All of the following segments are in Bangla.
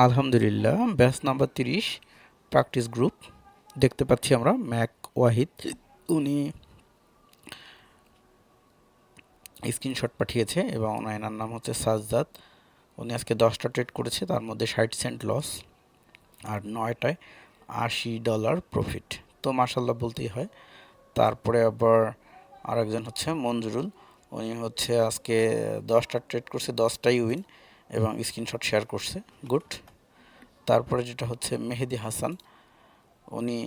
আলহামদুলিল্লাহ ব্যাচ নাম্বার তিরিশ প্র্যাকটিস গ্রুপ দেখতে পাচ্ছি আমরা ম্যাক ওয়াহিদ। উনি স্ক্রিনশট পাঠিয়েছে এবং ওনার নাম হচ্ছে সাজদাদ উনি আজকে দশটা ট্রেড করেছে, তার মধ্যে ষাট সেন্ট লস আর নয়টায় আশি ডলার প্রফিট তো মার্শাল্লাহ বলতেই হয়। তারপরে আবার আরেকজন হচ্ছে মঞ্জুরুল। উনি হচ্ছে আজকে দশটা ট্রেড করছে, দশটাই উইন এবং স্ক্রিনশট শেয়ার করছে গুড তারপরে যেটা হচ্ছে মেহেদি হাসান, উনি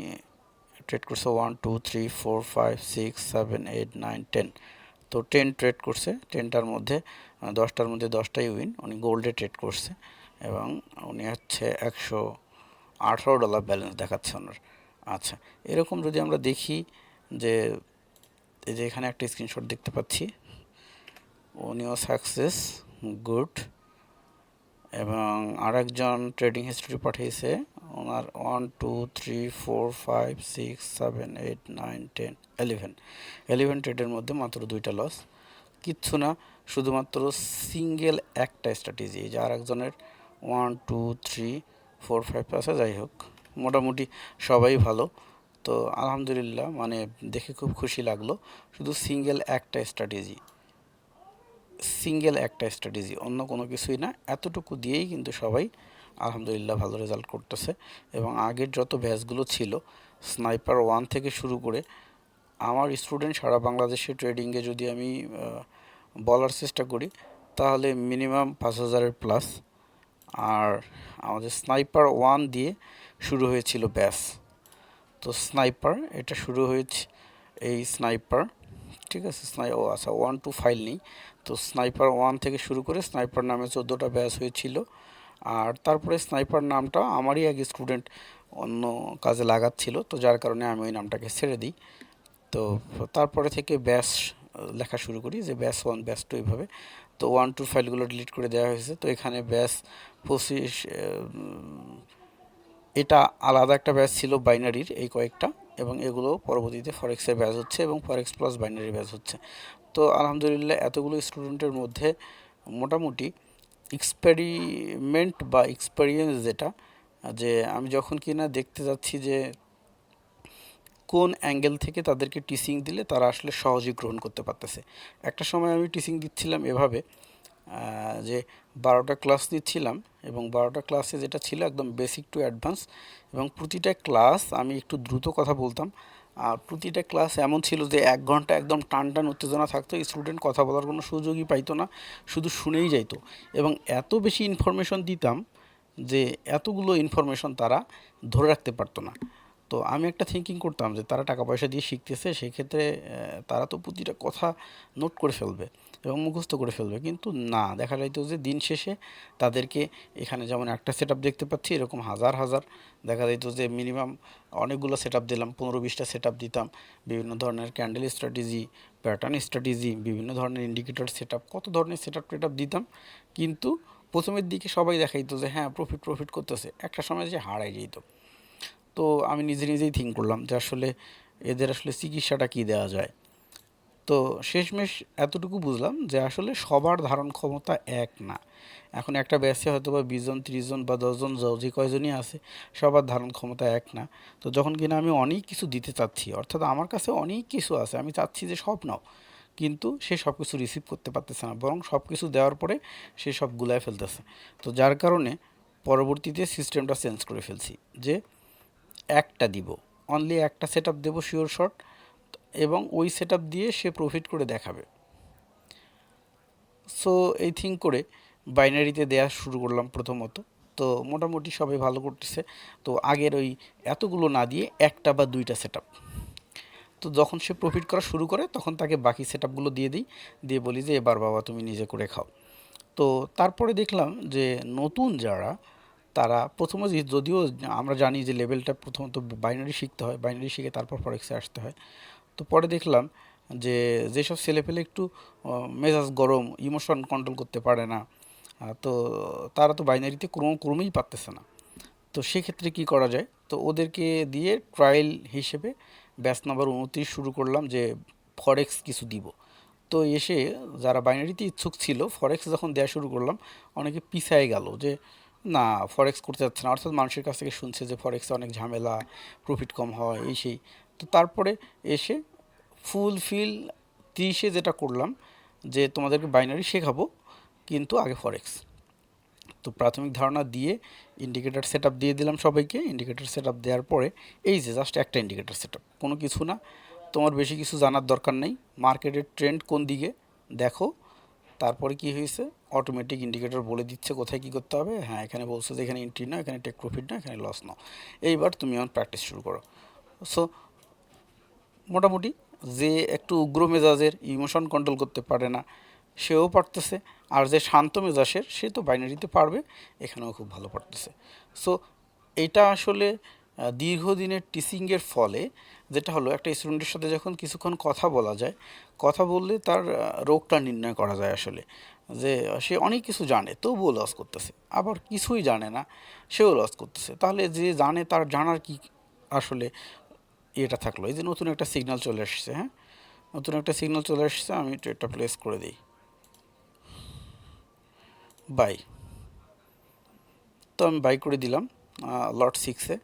ট্রেড করছে one two three four five six seven eight nine ten তো টেন ট্রেড করছে টেনটার মধ্যে দশটার মধ্যে দশটাই উইন উনি গোল্ডে ট্রেড করছে এবং উনি হচ্ছে একশো আঠারো ডলার ব্যালেন্স দেখাচ্ছে ওনার। আচ্ছা এরকম যদি আমরা দেখি যে, এই যে এখানে একটা স্ক্রিনশট দেখতে পাচ্ছি, উনিও সাকসেস গুড এবং আরেকজন ট্রেডিং হিস্ট্রি পাঠিয়েছে। ওনার one two three four five six seven eight nine ten eleven eleven ট্রেডের মধ্যে মাত্র দুইটা লস কিচ্ছু না, শুধুমাত্র সিঙ্গেল একটা স্ট্র্যাটেজি যে আরেকজনের one two three four five আছে, যাই হোক। মোটামুটি সবাই ভালো। তো আলহামদুলিল্লাহ মানে দেখে খুব খুশি লাগল। শুধু সিঙ্গেল একটা স্ট্র্যাটেজি সিঙ্গেল একটা স্ট্র্যাটেজি, অন্য কোনো কিছুই না। এতটুকু দিয়েই কিন্তু সবাই আলহামদুলিল্লাহ ভালো রেজাল্ট করতেছে এবং আগের যত ব্যাচগুলো ছিল স্নাইপার ওয়ান থেকে শুরু করে আমার স্টুডেন্ট সারা বাংলাদেশে ট্রেডিংয়ে যদি আমি বলার চেষ্টা করি, তাহলে মিনিমাম পাঁচ হাজারের প্লাস আর আমাদের স্নাইপার ওয়ান দিয়ে শুরু হয়েছিল ব্যাস তো স্নাইপার এটা শুরু হয়েছে, এই স্নাইপার ঠিক আছে স্নাই ও আচ্ছা ওয়ান টু ফাইল নেই। তো স্নাইপার ওয়ান থেকে শুরু করে স্নাইপার নামে চোদ্দোটা ব্যাচ হয়েছিল। আর তারপরে স্নাইপার নামটা আমারই এক স্টুডেন্ট অন্য কাজে লাগাচ্ছিল, তো যার কারণে আমি ওই নামটাকে ছেড়ে দিই। তো তারপরে থেকে ব্যাস লেখা শুরু করি যে ব্যাস ওয়ান ব্যাস টু এইভাবে। তো ওয়ান টু ফাইলগুলো ডিলিট করে দেওয়া হয়েছে। তো এখানে ব্যাস পঁচিশ এটা আলাদা একটা ব্যাচ ছিল বাইনারির এই কয়েকটা, এবং এগুলো পরবর্তীতে ফরেক্সের ব্যাচ হচ্ছে এবং ফরেক্স প্লাস বাইনারি ব্যাচ হচ্ছে। তো আলহামদুলিল্লাহ এতগুলো স্টুডেন্টের মধ্যে মোটামুটি এক্সপেরিমেন্ট বা এক্সপেরিয়েন্স যেটা, যে আমি যখন কিনা দেখতে যাচ্ছি যে কোন অ্যাঙ্গেল থেকে তাদেরকে টিচিং দিলে তারা আসলে সহজেই গ্রহণ করতে পারতেছে। একটা সময় আমি টিচিং দিচ্ছিলাম এভাবে যে বারোটা ক্লাস নিচ্ছিলাম এবং বারোটা ক্লাসে যেটা ছিল একদম বেসিক টু অ্যাডভান্স এবং প্রতিটা ক্লাস আমি একটু দ্রুত কথা বলতাম। আর প্রতিটা ক্লাস এমন ছিল যে এক ঘণ্টা একদম টান টান উত্তেজনা থাকতো স্টুডেন্ট কথা বলার কোনো সুযোগই পাইতো না, শুধু শুনেই যাইতো। এবং এত বেশি ইনফরমেশন দিতাম যে এতগুলো ইনফরমেশন তারা ধরে রাখতে পারতো না। তো আমি একটা থিঙ্কিং করতাম যে তারা টাকা পয়সা দিয়ে শিখতেছে, সেক্ষেত্রে তারা তো প্রতিটা কথা নোট করে ফেলবে। এবং মুখস্থ করে ফেলবে। কিন্তু না, দেখা যাইতো যে দিন শেষে তাদেরকে এখানে যেমন একটা সেট দেখতে পাচ্ছি, এরকম হাজার হাজার। দেখা যাইতো যে মিনিমাম অনেকগুলো সেট দিলাম, পনেরো, বিশটা সেট দিতাম। বিভিন্ন ধরনের ক্যান্ডেল স্ট্র্যাটেজি প্যাটার্ন স্ট্র্যাটেজি বিভিন্ন ধরনের ইন্ডিকেটর সেট কত ধরনের সেট আপ দিতাম। কিন্তু প্রথমের দিকে সবাই দেখাইতো যে হ্যাঁ প্রফিট প্রফিট করতেছে। একটা সময় যে হারাই যেত তো আমি নিজে নিজেই থিঙ্ক করলাম যে আসলে এদের আসলে চিকিৎসাটা কী দেওয়া যায়। তো শেষমেশ এতটুকু বুঝলাম যে আসলে সবার ধারণ ক্ষমতা এক না। এখন একটা ব্যাসে হয়তো বা বিশজন ত্রিশজন বা দশজন যে কয়জনই আছে, সবার ধারণ ক্ষমতা এক না। তো যখন কিনা আমি অনেক কিছু দিতে চাচ্ছি, অর্থাৎ আমার কাছে অনেক কিছু আছে, আমি চাচ্ছি যে সব নাও, কিন্তু সে সব কিছু রিসিভ করতে পারতেছে না, বরং সব কিছু দেওয়ার পরে সে সব গুলায় ফেলতেছে। তো যার কারণে পরবর্তীতে সিস্টেমটা চেঞ্জ করে ফেলছি যে একটা দিব অনলি একটা সেট আপ দেবো শিওর শর্ট এবং ওই সেট দিয়ে সে প্রফিট করে দেখাবে। সো এই থিঙ্ক করে বাইনারিতে দেওয়া শুরু করলাম প্রথমত। তো মোটামুটি সবাই ভালো করতেছে। তো আগের ওই এতগুলো না দিয়ে একটা বা দুইটা সেট তো যখন সে প্রফিট করা শুরু করে, তখন তাকে বাকি সেট দিয়ে দিই। দিয়ে বলি যে, এবার বাবা, তুমি নিজে করে খাও। তো তারপরে দেখলাম যে, নতুন যারা, তারা প্রথমে যদিও আমরা জানি যে লেভেলটা প্রথমত বাইনারি শিখতে হয়। বাইনারি শিখে তারপর ফরেক্সে আসতে হয়। তো পরে দেখলাম যে যেসব ছেলেপেলে একটু মেজাজ গরম ইমোশন কন্ট্রোল করতে পারে না তো তারা তো বাইনারিতে কোনো ক্রমেই পারতেছে না। তো সেক্ষেত্রে কি করা যায়? তো ওদেরকে দিয়ে ট্রায়াল হিসেবে ব্যাচ নাম্বার উনত্রিশ শুরু করলাম যে ফরেক্স কিছু দিব। তো এসে যারা বাইনারিতে ইচ্ছুক ছিল ফরেক্স যখন দেওয়া শুরু করলাম, অনেকে পিছায় গেল যে, না ফরেক্স করতে যাচ্ছে না। অর্থাৎ মানুষের কাছ থেকে শুনছে যে ফরেক্সে অনেক ঝামেলা প্রফিট কম হয়, এই সেই। তো তারপরে এসে ফুল ফিল তিরিশে যেটা করলাম যে তোমাদেরকে বাইনারি শেখাবো, কিন্তু আগে ফরেক্স তো প্রাথমিক ধারণা দিয়ে ইন্ডিকেটার সেট দিয়ে দিলাম সবাইকে। ইন্ডিকেটার সেট দেওয়ার পরে এই যে জাস্ট একটা ইন্ডিকেটার সেট কোনো কিছু না। তোমার বেশি কিছু জানার দরকার নেই। মার্কেটের ট্রেন্ড কোন দিকে দেখো। তারপরে কি হয়েছে? অটোমেটিক ইন্ডিকেটর বলে দিচ্ছে কোথায় কি করতে হবে। হ্যাঁ এখানে বলছে যে এখানে এন্ট্রি না এখানে টেক প্রফিট না এখানে লস নাও। এইবার তুমি আমার প্র্যাকটিস শুরু করো। সো মোটামুটি যে একটু উগ্র মেজাজের ইমোশন কন্ট্রোল করতে পারে না, সেও পারতেছে। আর যে শান্ত মেজাজের, সে তো বাইনারিতে পারবে, এখানেও খুব ভালো পারতেছে। সো এটা আসলে দীর্ঘদিনের টিচিংয়ের ফলে যেটা হলো, একটা স্টুডেন্টের সাথে যখন কিছুক্ষণ কথা বলা যায়, কথা বললে তার রোগটা নির্ণয় করা যায় আসলে। যে, সে অনেক কিছু জানে, তবুও লস করতেছে। আবার কিছুই জানে না, সেও লস করতেছে। তাহলে যে জানে, তার জানার কি আসলে এটা থাকল। এই যে নতুন একটা সিগন্যাল চলে আসছে হ্যাঁ? নতুন একটা সিগন্যাল চলে আসছে আমি এটা প্লেস করে দিই। বাই তো আমি বাই করে দিলাম লট সিক্সে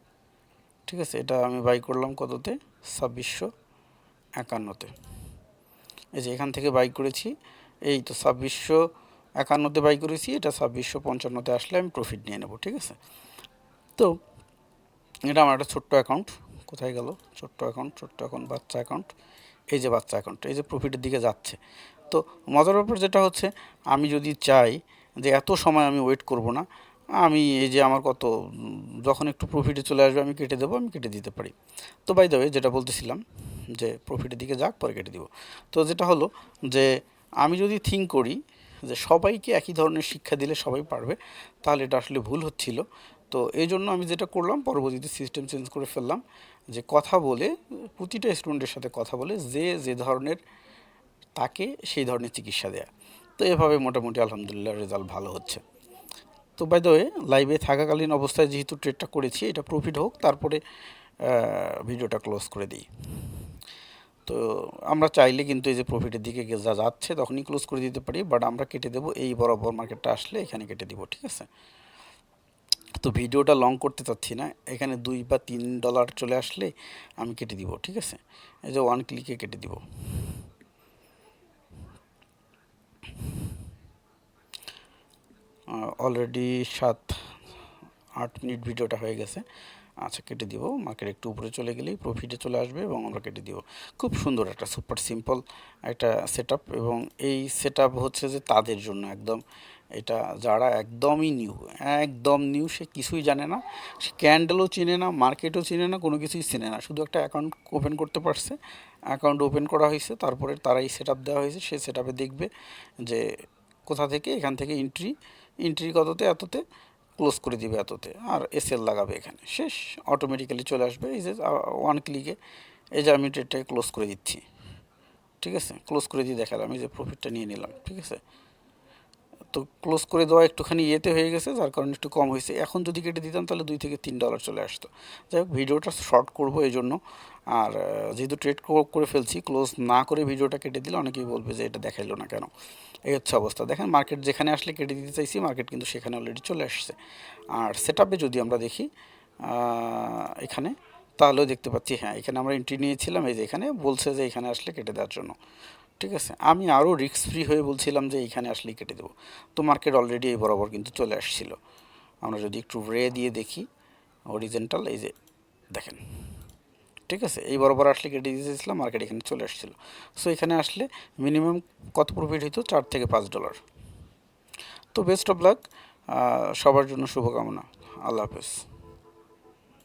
ঠিক আছে, এটা আমি বাই করলাম কততে? ছাব্বিশশো একান্নতে। এই যে এখান থেকে বাই করেছি, এই তো ছাব্বিশশো একান্নতে বাই করেছি, এটা ছাব্বিশশো পঞ্চান্নতে আসলে আমি প্রফিট নিয়ে নেব, ঠিক আছে? তো, এটা আমার একটা ছোট্ট অ্যাকাউন্ট কোথায় গেল? ছোট্ট অ্যাকাউন্ট ছোট্ট অ্যাকাউন্ট বাচ্চা অ্যাকাউন্ট এই যে বাচ্চা অ্যাকাউন্ট এই যে প্রফিটের দিকে যাচ্ছে। তো মজার ব্যাপার যেটা হচ্ছে, আমি যদি চাই যে এত সময় আমি ওয়েট করব না, আমি এই যে আমার কত, যখন একটু প্রফিটে চলে আসবে, আমি কেটে দেবো, আমি কেটে দিতে পারি। তো বাই দেবে যেটা বলতেছিলাম, যে প্রফিটের দিকে যাক, পরে কেটে দিব। তো যেটা হলো যে, আমি যদি থিঙ্ক করি যে সবাইকে একই ধরনের শিক্ষা দিলে সবাই পারবে, তাহলে এটা আসলে ভুল হচ্ছিল। তো এই জন্য আমি যেটা করলাম, পরবর্তীতে সিস্টেম চেঞ্জ করে ফেললাম যে কথা বলে, প্রতিটা স্টুডেন্টের সাথে কথা বলে যে যে ধরনের তাকে সেই ধরনের চিকিৎসা দেয়া। তো এভাবে মোটামুটি আলহামদুলিল্লাহ রেজাল্ট ভালো হচ্ছে। তো বাই ওয়ে লাইভে থাকাকালীন অবস্থায় যেহেতু ট্রেডটা করেছি, এটা প্রফিট হোক, তারপরে ভিডিওটা ক্লোজ করে দিই। তো আমরা চাইলে কিন্তু এই যে প্রফিটের দিকে যা যাচ্ছে, তখনই ক্লোজ করে দিতে পারি বাট আমরা কেটে দেবো, এই বরাবর মার্কেটটা আসলে এখানে কেটে দিব, ঠিক আছে? তো ভিডিওটা লং করতে চাচ্ছি না, এখানে দুই বা তিন ডলার চলে আসলে আমি কেটে দিব, ঠিক আছে? এই যে ওয়ান ক্লিকে কেটে দিব। অলরেডি সাত, আট মিনিট ভিডিওটা হয়ে গেছে। আচ্ছা কেটে দিব। মার্কেট একটু উপরে চলে গেলেই প্রফিটে চলে আসবে এবং আমরা কেটে দিব। খুব সুন্দর একটা সুপার সিম্পল একটা সেট এবং এই সেট হচ্ছে যে তাদের জন্য একদম এটা যারা একদমই নিউ একদম নিউ সে কিছুই জানে না। সে ক্যান্ডেলও চিনে না মার্কেটও চিনে না, কোনো কিছুই চিনে না। শুধু একটা অ্যাকাউন্ট ওপেন করতে পারছে। অ্যাকাউন্ট ওপেন করা হয়েছে, তারপরে তারাই সেট আপ দেওয়া হয়েছে। সে সেট আপে দেখবে যে কোথা থেকে, এখান থেকে এন্ট্রি এন্ট্রি কততে, এততে ক্লোজ করে দিবে এততে, আর এসএল লাগাবে এখানে। শেষ অটোমেটিক্যালি চলে আসবে। এই যে ওয়ান ক্লিকে এই যে আমি ট্রেডটাকে ক্লোজ করে দিচ্ছি। ঠিক আছে? ক্লোজ করে দিয়ে দেখালাম, এই যে প্রফিটটা নিয়ে নিলাম। ঠিক আছে? তো ক্লোজ করে দেওয়া একটুখানি ইয়েতে হয়ে গেছে, যার কারণে একটু কম হয়েছে। এখন যদি কেটে দিতাম, তাহলে দুই থেকে তিন ডলার চলে আসতো। যাই হোক, ভিডিওটা শর্ট করব এই জন্য আর যেহেতু ট্রেড করে ফেলছি ক্লোজ না করে ভিডিওটা কেটে দিলে অনেকেই বলবে যে এটা দেখাইলো না কেন? এই হচ্ছে অবস্থা। দেখেন মার্কেট যেখানে আসলে কেটে দিতে চাইছি মার্কেট কিন্তু সেখানে অলরেডি চলে আসছে। আর সেট যদি আমরা দেখি এখানে, তাহলেও দেখতে পাচ্ছি হ্যাঁ এখানে আমরা এন্ট্রি নিয়েছিলাম, এই যে এখানে, বলছে যে এখানে আসলে কেটে দেওয়ার জন্য। ঠিক আছে? আমি আরও রিস্ক ফ্রি হয়ে বলছিলাম যে এইখানে আসলেই কেটে দেবো। তো মার্কেট অলরেডি এই বরাবর কিন্তু চলে আসছিল। আমরা যদি একটু রে দিয়ে দেখি অরিজেন্টাল এই যে দেখেন। ঠিক আছে? এই বরাবর আসলে কেটে দিয়েছিলাম মার্কেট এখানে চলে আসছিল। সো এখানে আসলে মিনিমাম কত প্রফিট হইতো? চার থেকে পাঁচ ডলার তো বেস্ট অফ লাক সবার জন্য শুভকামনা। আল্লাহ হাফেজ।